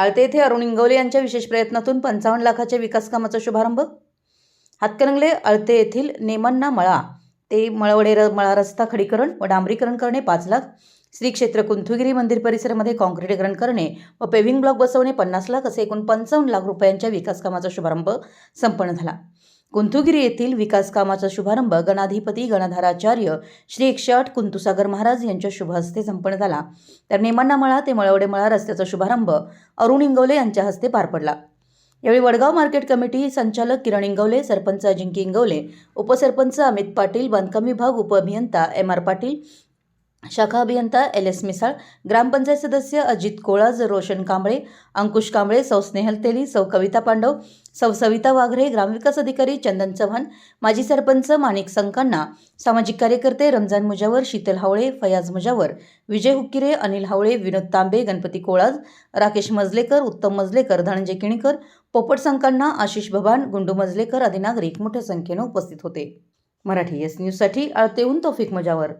आळते येथे अरुण इंगवले यांच्या विशेष प्रयत्नातून पंचावन्न लाखाच्या विकास कामाचा शुभारंभ. हातकणंगले आळते येथील नेमन्ना मळा. ते मळवडे र मळा रस्ता खडीकरण व डांबरीकरण करणे पाच लाख. श्री क्षेत्र कुंथुगिरी मंदिर परिसरामध्ये काँक्रिटीकरण करणे व पेव्हिंग ब्लॉक बसवणे पन्नास लाख असे एकूण पंचावन्न लाख रुपयांच्या विकास कामाचा शुभारंभ संपन्न झाला. कुंथुगिरी येथील विकास कामाचा शुभारंभ गणाधिपती गणधाराचार्य श्री एकशेआठ कुंतुसागर महाराज यांच्या शुभ हस्ते संपन्न झाला तर नेमांना मळा ते मळवडे मळा रस्त्याचा शुभारंभ अरुण इंगवले यांच्या हस्ते पार पडला. यावेळी वडगाव मार्केट कमिटी संचालक किरण इंगवले सरपंच अजिंक्य इंगवले उपसरपंच अमित पाटील बांधकाम विभाग उपअभियंता एम आर पाटील शाखा अभियंता एल एस मिसाळ ग्रामपंचायत सदस्य अजित कोळाज रोशन कांबळे अंकुश कांबळे सौ स्नेहल तेली सौ कविता पांडव सौ सविता वाघरे ग्रामविकास अधिकारी चंदन चव्हाण माजी सरपंच माणिक संकांना सामाजिक कार्यकर्ते रमजान मुजावर शीतल हावळे फयाज मुजावर विजय हुक्किरे अनिल हावळे विनोद तांबे गणपती कोळाज राकेश मजलेकर उत्तम मजलेकर धनंजय किणीकर पोपट संकांना आशिष भवान गुंडू मजलेकर आदी नागरिक मोठ्या संख्येनं उपस्थित होते. मराठी एस न्यूजसाठी आळतेहून तौफिक मुजावर.